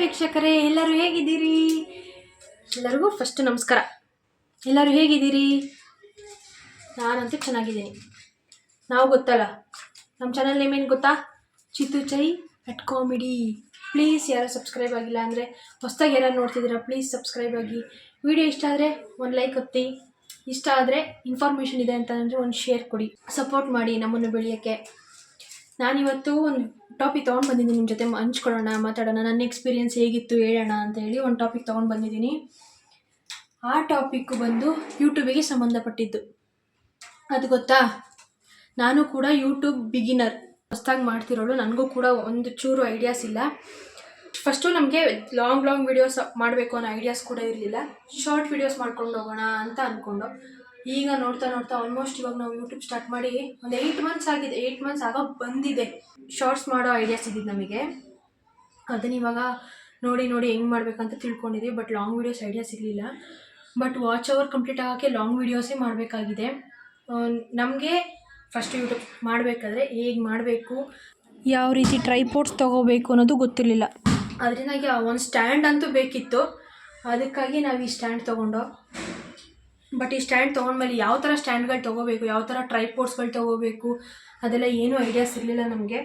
ವೀಕ್ಷಕರೇ, ಎಲ್ಲರೂ ಹೇಗಿದ್ದೀರಿ? ಎಲ್ಲರಿಗೂ ಫಸ್ಟ್ ನಮಸ್ಕಾರ. ಎಲ್ಲರೂ ಹೇಗಿದ್ದೀರಿ? ನಾನಂತೂ ಚೆನ್ನಾಗಿದ್ದೀನಿ. ನಾವು ಗೊತ್ತಲ್ಲ, ನಮ್ಮ ಚಾನಲ್ ನೇಮ್ ಏನು ಗೊತ್ತಾ? Chittu chai at comedy please ಯಾರು ಸಬ್ಸ್ಕ್ರೈಬ್ ಆಗಿಲ್ಲ ಅಂದರೆ ಹೊಸ್ದಾಗಿ ಯಾರು ನೋಡ್ತಿದ್ದೀರಾ ಪ್ಲೀಸ್ ಸಬ್ಸ್ಕ್ರೈಬ್ ಆಗಿ. ವಿಡಿಯೋ ಇಷ್ಟ ಆದರೆ ಒಂದು ಲೈಕ್ ಒತ್ತಿ. ಇಷ್ಟ ಆದರೆ ಇನ್ಫಾರ್ಮೇಷನ್ ಇದೆ ಅಂತ ಅಂದರೆ ಒಂದು ಶೇರ್ ಕೊಡಿ. ಸಪೋರ್ಟ್ ಮಾಡಿ ನಮ್ಮನ್ನು ಬೆಳೆಯೋಕ್ಕೆ. ನಾನಿವತ್ತು ಒಂದು ಟಾಪಿಕ್ ತೊಗೊಂಡು ಬಂದಿದ್ದೀನಿ ನಿಮ್ಮ ಜೊತೆ ಹಂಚ್ಕೊಳ್ಳೋಣ, ಮಾತಾಡೋಣ, ನನ್ನ ಎಕ್ಸ್ಪೀರಿಯನ್ಸ್ ಹೇಗಿತ್ತು ಹೇಳೋಣ ಅಂತ ಹೇಳಿ ಒಂದು ಟಾಪಿಕ್ ತೊಗೊಂಡು ಬಂದಿದ್ದೀನಿ. ಆ ಟಾಪಿಕ್ಕು ಬಂದು ಯೂಟ್ಯೂಬಿಗೆ ಸಂಬಂಧಪಟ್ಟಿದ್ದು. ಅದು ಗೊತ್ತಾ? ನಾನು ಕೂಡ ಯೂಟ್ಯೂಬ್ ಬಿಗಿನರ್ ಹೊಸ್ದಾಗಿ ಮಾಡ್ತಿರೋಳು, ನನಗೂ ಕೂಡ ಒಂದು ಚೂರು ಐಡಿಯಾಸ್ ಇಲ್ಲ. ಫಸ್ಟು ನಮಗೆ ಲಾಂಗ್ ಲಾಂಗ್ ವೀಡಿಯೋಸ್ ಮಾಡಬೇಕು ಅನ್ನೋ ಐಡಿಯಾಸ್ ಕೂಡ ಇರಲಿಲ್ಲ. ಶಾರ್ಟ್ ವೀಡಿಯೋಸ್ ಮಾಡ್ಕೊಂಡು ಹೋಗೋಣ ಅಂತ ಅಂದ್ಕೊಂಡು ಈಗ ನೋಡ್ತಾ ನೋಡ್ತಾ ಆಲ್ಮೋಸ್ಟ್ ಇವಾಗ ನಾವು ಯೂಟ್ಯೂಬ್ ಸ್ಟಾರ್ಟ್ ಮಾಡಿ ಒಂದು ಏಯ್ಟ್ ಮಂತ್ಸ್ ಆಗಿದೆ. ಏಯ್ಟ್ ಮಂತ್ಸ್ ಆಗ ಬಂದಿದೆ. ಶಾರ್ಟ್ಸ್ ಮಾಡೋ ಐಡಿಯಾಸ್ ಇದ್ದಿದ್ದು ನಮಗೆ. ಅದನ್ನ ಇವಾಗ ನೋಡಿ ನೋಡಿ ಹೆಂಗೆ ಮಾಡಬೇಕಂತ ತಿಳ್ಕೊಂಡಿದ್ದೀವಿ ಬಟ್ ಲಾಂಗ್ ವೀಡಿಯೋಸ್ ಐಡಿಯಾ ಸಿಗಲಿಲ್ಲ ಬಟ್ ವಾಚ್ ಅವರ್ ಕಂಪ್ಲೀಟ್ ಆಗೋಕ್ಕೆ ಲಾಂಗ್ ವೀಡಿಯೋಸೇ ಮಾಡಬೇಕಾಗಿದೆ. ನಮಗೆ ಫಸ್ಟ್ ಯೂಟ್ಯೂಬ್ ಮಾಡಬೇಕಾದ್ರೆ ಹೇಗೆ ಮಾಡಬೇಕು, ಯಾವ ರೀತಿ ಟ್ರೈಪೋರ್ಟ್ಸ್ ತೊಗೋಬೇಕು ಅನ್ನೋದು ಗೊತ್ತಿರಲಿಲ್ಲ. ಅದರಿಂದಾಗಿ ಒಂದು ಸ್ಟ್ಯಾಂಡ್ ಅಂತೂ ಬೇಕಿತ್ತು. ಅದಕ್ಕಾಗಿ ನಾವು ಈ ಸ್ಟ್ಯಾಂಡ್ ತೊಗೊಂಡು. ಬಟ್ ಈ ಸ್ಟ್ಯಾಂಡ್ ತೊಗೊಂಡ್ಮೇಲೆ ಯಾವ ಥರ ಸ್ಟ್ಯಾಂಡ್ಗಳು ತೊಗೋಬೇಕು, ಯಾವ ಥರ ಟ್ರೈಪೋರ್ಟ್ಸ್ಗಳು ತೊಗೋಬೇಕು, ಅದೆಲ್ಲ ಏನೂ ಐಡಿಯಾಸ್ ಇರಲಿಲ್ಲ ನಮಗೆ.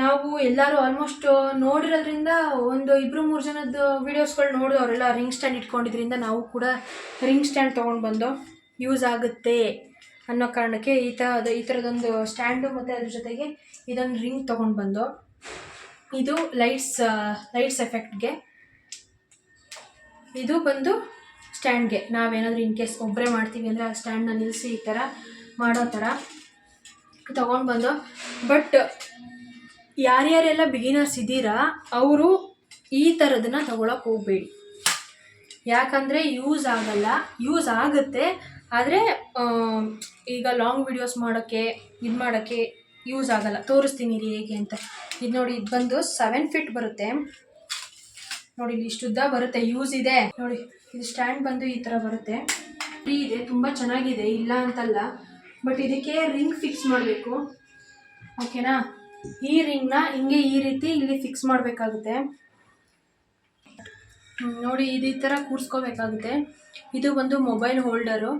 ನಾವು ಎಲ್ಲರೂ ಆಲ್ಮೋಸ್ಟ್ ನೋಡಿರೋದ್ರಿಂದ ಒಂದು ಇಬ್ಬರು ಮೂರು ಜನದ ವೀಡಿಯೋಸ್ಗಳು ನೋಡಿದವರೆಲ್ಲ ರಿಂಗ್ ಸ್ಟ್ಯಾಂಡ್ ಇಟ್ಕೊಂಡಿದ್ರಿಂದ ನಾವು ಕೂಡ ರಿಂಗ್ ಸ್ಟ್ಯಾಂಡ್ ತೊಗೊಂಡು ಬಂದು ಯೂಸ್ ಆಗುತ್ತೆ ಅನ್ನೋ ಕಾರಣಕ್ಕೆ ಈ ಥರದ ಈ ಥರದೊಂದು ಸ್ಟ್ಯಾಂಡು ಮತ್ತು ಅದ್ರ ಜೊತೆಗೆ ಇದೊಂದು ರಿಂಗ್ ತೊಗೊಂಡು ಬಂದು ಇದು ಲೈಟ್ಸ್ ಲೈಟ್ಸ್ ಎಫೆಕ್ಟ್ಗೆ ಇದು ಬಂದು ಸ್ಟ್ಯಾಂಡ್ಗೆ ನಾವೇನಾದರೂ ಇನ್ ಕೇಸ್ ಒಬ್ಬರೇ ಮಾಡ್ತೀವಿ ಅಂದರೆ ಆ ಸ್ಟ್ಯಾಂಡನ್ನ ನಿಲ್ಲಿಸಿ ಈ ಥರ ಮಾಡೋ ಥರ ತೊಗೊಂಡು ಬಂದು, ಬಟ್ ಯಾರ್ಯಾರೆಲ್ಲ ಬಿಗಿನರ್ಸ್ ಇದ್ದೀರಾ, ಅವರು ಈ ಥರದನ್ನ ತೊಗೊಳಕ್ಕೆ ಹೋಗಬೇಡಿ. ಯಾಕಂದರೆ ಯೂಸ್ ಆಗಲ್ಲ, ಯೂಸ್ ಆಗುತ್ತೆ, ಆದರೆ ಈಗ ಲಾಂಗ್ ವಿಡಿಯೋಸ್ ಮಾಡೋಕ್ಕೆ ಇದು ಮಾಡೋಕ್ಕೆ ಯೂಸ್ ಆಗಲ್ಲ. ತೋರಿಸ್ತೀನಿ ರೀ ಹೇಗೆ ಅಂತ. ಇದು ನೋಡಿ, ಇದು ಬಂದು ಸೆವೆನ್ ಫಿಟ್ ಬರುತ್ತೆ. ನೋಡಿ, ಇಲ್ಲಿ ಉದ್ದ ಬರುತ್ತೆ ಯೂಸ್ ಇದೆ. ನೋಡಿ ಇದು ಸ್ಟ್ಯಾಂಡ್ ಬಂದು ಈ ಥರ ಬರುತ್ತೆ. ಫ್ರೀ ಇದೆ, ತುಂಬ ಚೆನ್ನಾಗಿದೆ, ಇಲ್ಲ ಅಂತಲ್ಲ. ಬಟ್ ಇದಕ್ಕೆ ರಿಂಗ್ ಫಿಕ್ಸ್ ಮಾಡಬೇಕು. ಓಕೆನಾ ಈ ರಿಂಗ್ನ ಹಿಂಗೆ ಈ ರೀತಿ ಇಲ್ಲಿ ಫಿಕ್ಸ್ ಮಾಡಬೇಕಾಗುತ್ತೆ. ನೋಡಿ, ಇದು ಈ ಥರ ಕೂರಿಸ್ಕೋಬೇಕಾಗುತ್ತೆ. ಇದು ಬಂದು ಮೊಬೈಲ್ ಹೋಲ್ಡರು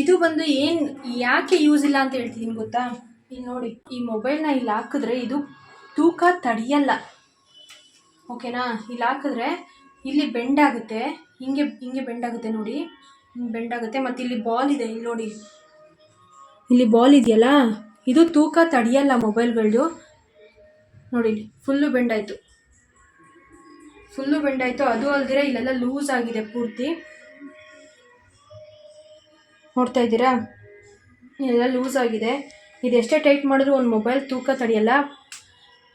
ಇದು ಬಂದು ಏನು, ಯಾಕೆ ಯೂಸ್ ಇಲ್ಲ ಅಂತ ಹೇಳ್ತಿದ್ದೀನಿ ಗೊತ್ತಾ? ಇಲ್ಲಿ ನೋಡಿ, ಈ ಮೊಬೈಲ್ನ ಇಲ್ಲಿ ಹಾಕಿದ್ರೆ ಇದು ತೂಕ ತಡೆಯಲ್ಲ. ಓಕೆನಾ? ಇಲ್ಲಿ ಹಾಕಿದ್ರೆ ಇಲ್ಲಿ ಬೆಂಡ್ ಆಗುತ್ತೆ. ಹಿಂಗೆ ಹಿಂಗೆ ಬೆಂಡ್ ಆಗುತ್ತೆ ನೋಡಿ. ಹಿಂಗೆ ಬೆಂಡ್ ಆಗುತ್ತೆ. ಮತ್ತು ಇಲ್ಲಿ ಬಾಲ್ ಇದೆ. ಇಲ್ಲಿ ನೋಡಿ. ಇಲ್ಲಿ ಬಾಲ್ ಇದೆಯಲ್ಲ? ಇದು ತೂಕ ತಡೆಯಲ್ಲ ಮೊಬೈಲ್ಗಳು ನೋಡಿ, ಇಲ್ಲಿ ಫುಲ್ಲು ಬೆಂಡ್ ಆಯಿತು. ಫುಲ್ಲು ಬೆಂಡ್ ಆಯಿತು. ಅದು ಅಲ್ದಿರ ಇಲ್ಲೆಲ್ಲ ಲೂಸ್ ಆಗಿದೆ ಪೂರ್ತಿ. ನೋಡ್ತಾ ಇದ್ದೀರಾ? ಇಲ್ಲೆಲ್ಲ ಲೂಸ್ ಆಗಿದೆ. ಇದೆಷ್ಟೇ ಟೈಟ್ ಮಾಡಿದ್ರು ಒಂದು ಮೊಬೈಲ್ ತೂಕ ತಡೆಯಲ್ಲ.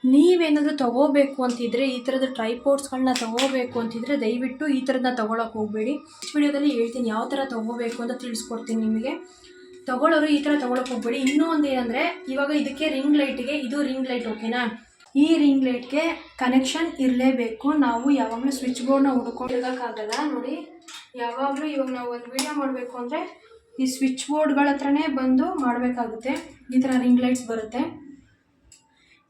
ನೀವೇನಾದರೂ ತಗೋಬೇಕು ಅಂತಿದ್ರೆ ಈ ಥರದ ಟ್ರೈಪೋರ್ಟ್ಸ್ಗಳನ್ನ ತಗೋಬೇಕು ಅಂತಿದ್ರೆ ದಯವಿಟ್ಟು ಈ ಥರದನ್ನ ತೊಗೊಳಕ್ಕೆ ಹೋಗಬೇಡಿ. ನೆಕ್ಸ್ಟ್ ವಿಡಿಯೋದಲ್ಲಿ ಹೇಳ್ತೀನಿ ಯಾವ ಥರ ತೊಗೋಬೇಕು ಅಂತ ತಿಳಿಸ್ಕೊಡ್ತೀನಿ ನಿಮಗೆ. ತಗೊಳ್ಳೋರು ಈ ಥರ ತೊಗೊಳಕ್ಕೆ ಹೋಗಬೇಡಿ. ಇನ್ನೂ ಒಂದು ಏನಂದರೆ ಇವಾಗ ಇದಕ್ಕೆ ರಿಂಗ್ ಲೈಟಿಗೆ ಇದು ರಿಂಗ್ ಲೈಟ್ ಓಕೆನಾ ಈ ರಿಂಗ್ ಲೈಟ್ಗೆ ಕನೆಕ್ಷನ್ ಇರಲೇಬೇಕು. ನಾವು ಯಾವಾಗಲೂ ಸ್ವಿಚ್ ಬೋರ್ಡ್ನ ಹುಡ್ಕೊಂಡಿರೋಕ್ಕಾಗಲ್ಲ. ನೋಡಿ, ಯಾವಾಗಲೂ ಇವಾಗ ನಾವು ಒಂದು ವಿಡಿಯೋ ಮಾಡಬೇಕು ಅಂದರೆ ಈ ಸ್ವಿಚ್ ಬೋರ್ಡ್ಗಳ ಹತ್ರನೇ ಬಂದು ಮಾಡಬೇಕಾಗುತ್ತೆ. ಈ ಥರ ರಿಂಗ್ ಲೈಟ್ಸ್ ಬರುತ್ತೆ.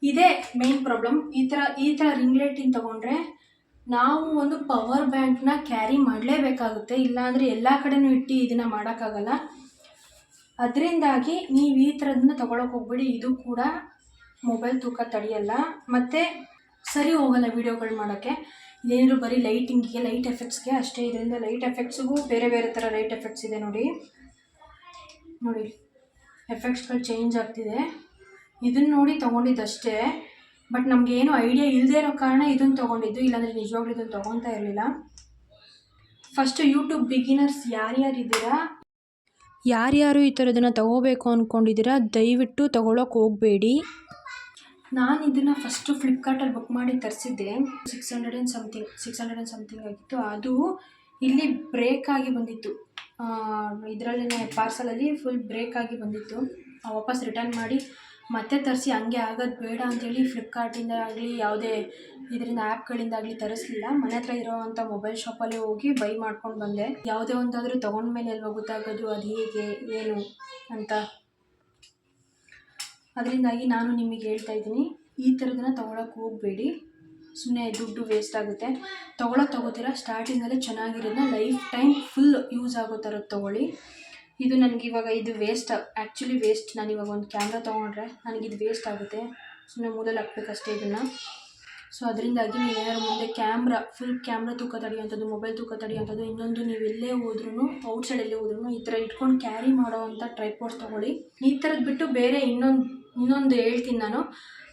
ಇದೇ ಮೇನ್ ಪ್ರಾಬ್ಲಮ್ ಈ ಥರ ಈ ಥರ ರಿಂಗ್ ಲೈಟಿಂಗ್ ತೊಗೊಂಡ್ರೆ ನಾವು ಒಂದು ಪವರ್ ಬ್ಯಾಂಕ್ನ ಕ್ಯಾರಿ ಮಾಡಲೇಬೇಕಾಗುತ್ತೆ. ಇಲ್ಲಾಂದರೆ ಎಲ್ಲ ಕಡೆನೂ ಇಟ್ಟು ಇದನ್ನು ಮಾಡೋಕ್ಕಾಗಲ್ಲ. ಅದರಿಂದಾಗಿ ನೀವು ಈ ಥರದನ್ನ ತೊಗೊಳಕ್ಕೆ ಹೋಗ್ಬೇಡಿ. ಇದು ಕೂಡ ಮೊಬೈಲ್ ತೂಕ ತಡೆಯಲ್ಲ. ಮತ್ತು ಸರಿ ಹೋಗಲ್ಲ ವೀಡಿಯೋಗಳು ಮಾಡೋಕ್ಕೆ. ಇದೇನಾದ್ರು ಬರೀ ಲೈಟಿಂಗಿಗೆ ಲೈಟ್ ಎಫೆಕ್ಟ್ಸ್ಗೆ ಅಷ್ಟೇ. ಇದರಿಂದ ಲೈಟ್ ಎಫೆಕ್ಟ್ಸ್ಗೂ ಬೇರೆ ಬೇರೆ ಥರ ಲೈಟ್ ಎಫೆಕ್ಟ್ಸ್ ಇದೆ ನೋಡಿ. ನೋಡಿ ಎಫೆಕ್ಟ್ಸ್ಗಳು ಚೇಂಜ್ ಆಗ್ತಿದೆ. ಇದನ್ನ ನೋಡಿ ತೊಗೊಂಡಿದ್ದಷ್ಟೇ. ಬಟ್ ನಮ್ಗೆ ಏನು ಐಡಿಯಾ ಇಲ್ಲದೆ ಇರೋ ಕಾರಣ ಇದನ್ನು ತೊಗೊಂಡಿದ್ದು. ಇಲ್ಲಾಂದರೆ ನಿಜವಾಗ್ಲೂ ಇದನ್ನು ತೊಗೊತಾ ಇರಲಿಲ್ಲ. ಫಸ್ಟು ಯೂಟ್ಯೂಬ್ ಬಿಗಿನರ್ಸ್ ಯಾರ್ಯಾರಿದ್ದೀರಾ? ಯಾರ್ಯಾರು ಈ ಥರದನ್ನು ತಗೋಬೇಕು ಅಂದ್ಕೊಂಡಿದ್ದೀರಾ ದಯವಿಟ್ಟು ತಗೊಳಕ್ಕೆ ಹೋಗಬೇಡಿ. ನಾನು ಇದನ್ನು ಫಸ್ಟು ಫ್ಲಿಪ್ಕಾರ್ಟಲ್ಲಿ ಬುಕ್ ಮಾಡಿ ತರಿಸಿದ್ದೆ. Six hundred and something six hundred and something ಆಗಿತ್ತು. ಅದು ಇಲ್ಲಿ ಬ್ರೇಕ್ ಆಗಿ ಬಂದಿತ್ತು. ಇದರಲ್ಲೇ ಪಾರ್ಸಲಲ್ಲಿ ಫುಲ್ ಬ್ರೇಕ್ ಆಗಿ ಬಂದಿತ್ತು. ವಾಪಸ್ ರಿಟರ್ನ್ ಮಾಡಿ ಮತ್ತೆ ತರಿಸಿ ಹಂಗೆ ಆಗೋದು ಬೇಡ ಅಂಥೇಳಿ ಫ್ಲಿಪ್ಕಾರ್ಟಿಂದ ಆಗಲಿ, ಯಾವುದೇ ಇದರಿಂದ ಆ್ಯಪ್ಗಳಿಂದ ಆಗಲಿ ತರಿಸ್ಲಿಲ್ಲ. ಮನೆ ಹತ್ರ ಇರೋವಂಥ ಮೊಬೈಲ್ ಶಾಪಲ್ಲೇ ಹೋಗಿ ಬೈ ಮಾಡ್ಕೊಂಡು ಬಂದೆ. ಯಾವುದೇ ಒಂದಾದರೂ ತೊಗೊಂಡ್ಮೇಲೆ ಅಲ್ವಾ ಗೊತ್ತಾಗೋದು ಅದು ಹೇಗೆ, ಏನು ಅಂತ. ಅದರಿಂದಾಗಿ ನಾನು ನಿಮಗೆ ಹೇಳ್ತಾ ಇದ್ದೀನಿ, ಈ ಥರದನ್ನ ತೊಗೊಳಕ್ಕೆ ಹೋಗಬೇಡಿ. ಸುಮ್ಮನೆ ದುಡ್ಡು ವೇಸ್ಟ್ ಆಗುತ್ತೆ. ತೊಗೊಳೋ ತೊಗೋತೀರ? ಸ್ಟಾರ್ಟಿಂಗಲ್ಲೇ ಚೆನ್ನಾಗಿರೋದನ್ನ ಲೈಫ್ ಟೈಮ್ ಫುಲ್ ಯೂಸ್ ಆಗೋ ಥರದ್ದು ತೊಗೊಳ್ಳಿ. ಇದು ನನಗೆ ಇವಾಗ ಇದು ವೇಸ್ಟ್ ಆ್ಯಕ್ಚುಲಿ ವೇಸ್ಟ್ ನಾನು ಇವಾಗ ಒಂದು ಕ್ಯಾಮ್ರಾ ತೊಗೊಂಡ್ರೆ ನನಗಿದು ವೇಸ್ಟ್ ಆಗುತ್ತೆ. ಸುಮ್ಮನೆ ಮೂಲಲ್ಲಿ ಹಾಕ್ಬೇಕಷ್ಟೇ ಇದನ್ನು. ಸೊ ಅದರಿಂದಾಗಿ ನೀವೇನಾದ್ರು ಮುಂದೆ ಕ್ಯಾಮ್ರಾ ಫುಲ್ ಕ್ಯಾಮ್ರಾ ತೂಕ ತಡೆಯುವಂಥದ್ದು ಮೊಬೈಲ್ ತೂಕ ತಡೆಯುವಂಥದ್ದು, ಇನ್ನೊಂದು ನೀವು ಎಲ್ಲೇ ಹೋದ್ರೂ ಔಟ್ಸೈಡ್ ಎಲ್ಲೇ ಹೋದ್ರೂ ಈ ಥರ ಇಟ್ಕೊಂಡು ಕ್ಯಾರಿ ಮಾಡೋವಂಥ ಟ್ರೈಪೋರ್ಸ್ ತೊಗೊಳ್ಳಿ. ಈ ಥರದ್ದು ಬಿಟ್ಟು ಬೇರೆ ಇನ್ನೊಂದು ಇನ್ನೊಂದು ಹೇಳ್ತೀನಿ ನಾನು.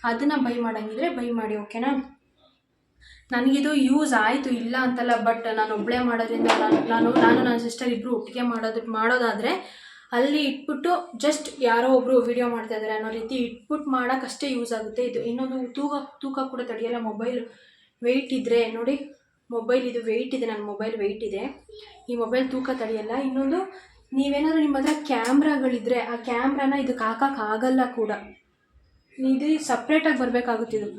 ಅದನ್ನು ಬೈ ಮಾಡೋಂಗಿದ್ರೆ ಬೈ ಮಾಡಿ ಓಕೆನಾ ನನಗಿದು ಯೂಸ್ ಆಯಿತು ಇಲ್ಲ ಅಂತಲ್ಲ ಬಟ್ ನಾನು ಒಬ್ಬಳೇ ಮಾಡೋದ್ರಿಂದ ನಾನು ನಾನು ನಾನು ನನ್ನ ಸಿಸ್ಟರ್ ಇಬ್ಬರು ಒಟ್ಟಿಗೆ ಮಾಡೋದು, ಮಾಡೋದಾದರೆ ಅಲ್ಲಿ ಇಟ್ಬಿಟ್ಟು ಜಸ್ಟ್ ಯಾರೋ ಒಬ್ಬರು ವೀಡಿಯೋ ಮಾಡ್ತಾ ಇದ್ದಾರೆ ಅನ್ನೋ ರೀತಿ ಇಟ್ಬಿಟ್ಟು ಮಾಡೋಕ್ಕಷ್ಟೇ ಯೂಸ್ ಆಗುತ್ತೆ. ಇದು ಇನ್ನೊಂದು ತೂಕ ತೂಕ ಕೂಡ ತಡೆಯಲ್ಲ ಮೊಬೈಲ್ ವೆಯ್ಟ್ ಇದ್ದರೆ ನೋಡಿ ಮೊಬೈಲ್ ಇದು ವೆಯ್ಟ್ ಇದೆ, ನನ್ನ ಮೊಬೈಲ್ ವೆಯ್ಟ್ ಇದೆ. ಈ ಮೊಬೈಲ್ ತೂಕ ತಡೆಯಲ್ಲ. ಇನ್ನೊಂದು, ನೀವೇನಾದರೂ ನಿಮ್ಮ ಹತ್ರ ಕ್ಯಾಮ್ರಾಗಳಿದ್ರೆ ಆ ಕ್ಯಾಮ್ರಾನ ಇದಕ್ಕೆ ಹಾಕೋಕ್ಕಾಗಲ್ಲ ಕೂಡ. ಇದು ಸಪ್ರೇಟಾಗಿ ಬರಬೇಕಾಗುತ್ತೆ ಇದು.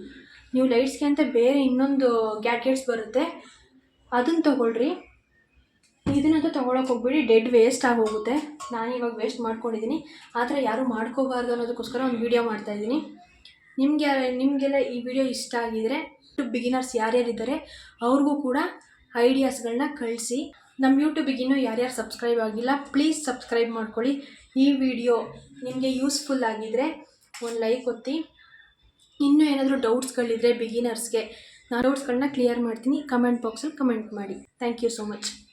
ನೀವು ಲೈಟ್ಸ್ಗೆ ಅಂತ ಬೇರೆ ಇನ್ನೊಂದು ಗ್ಯಾಡ್ಗೆಟ್ಸ್ ಬರುತ್ತೆ, ಅದನ್ನು ತೊಗೊಳ್ರಿ. ಇದನ್ನಂತೂ ತೊಗೊಳಕ್ಕೆ ಹೋಗ್ಬಿಡಿ ಡೆಡ್ ವೇಸ್ಟ್ ಆಗೋಗುತ್ತೆ. ನಾನು ಇವಾಗ ವೇಸ್ಟ್ ಮಾಡ್ಕೊಂಡಿದ್ದೀನಿ ಆ ಥರ ಯಾರೂ ಮಾಡ್ಕೋಬಾರ್ದು ಅನ್ನೋದಕ್ಕೋಸ್ಕರ ಒಂದು ವೀಡಿಯೋ ಮಾಡ್ತಾಯಿದ್ದೀನಿ ನಿಮಗೆ, ನಿಮಗೆಲ್ಲ ಈ ವಿಡಿಯೋ ಇಷ್ಟ ಆಗಿದರೆ ಬಿಗಿನರ್ಸ್ ಯಾರ್ಯಾರಿದ್ದಾರೆ, ಅವ್ರಿಗೂ ಕೂಡ ಐಡಿಯಾಸ್ಗಳನ್ನ ಕಳಿಸಿ. ನಮ್ಮ ಯೂಟ್ಯೂಬಿಗೆ ಇನ್ನೂ ಯಾರ್ಯಾರು ಸಬ್ಸ್ಕ್ರೈಬ್ ಆಗಿಲ್ಲ ಪ್ಲೀಸ್ ಸಬ್ಸ್ಕ್ರೈಬ್ ಮಾಡ್ಕೊಳ್ಳಿ. ಈ ವಿಡಿಯೋ ನಿಮಗೆ ಯೂಸ್ಫುಲ್ ಆಗಿದ್ದರೆ ಒಂದು ಲೈಕ್ ಒತ್ತಿ. ಇನ್ನೂ ಏನಾದರೂ ಡೌಟ್ಸ್ಗಳಿದ್ರೆ ಬಿಗಿನರ್ಸ್ಗೆ ನಾನು ಡೌಟ್ಸ್ಗಳನ್ನ ಕ್ಲಿಯರ್ ಮಾಡ್ತೀನಿ. ಕಮೆಂಟ್ ಬಾಕ್ಸಲ್ಲಿ ಕಮೆಂಟ್ ಮಾಡಿ. Thank you so much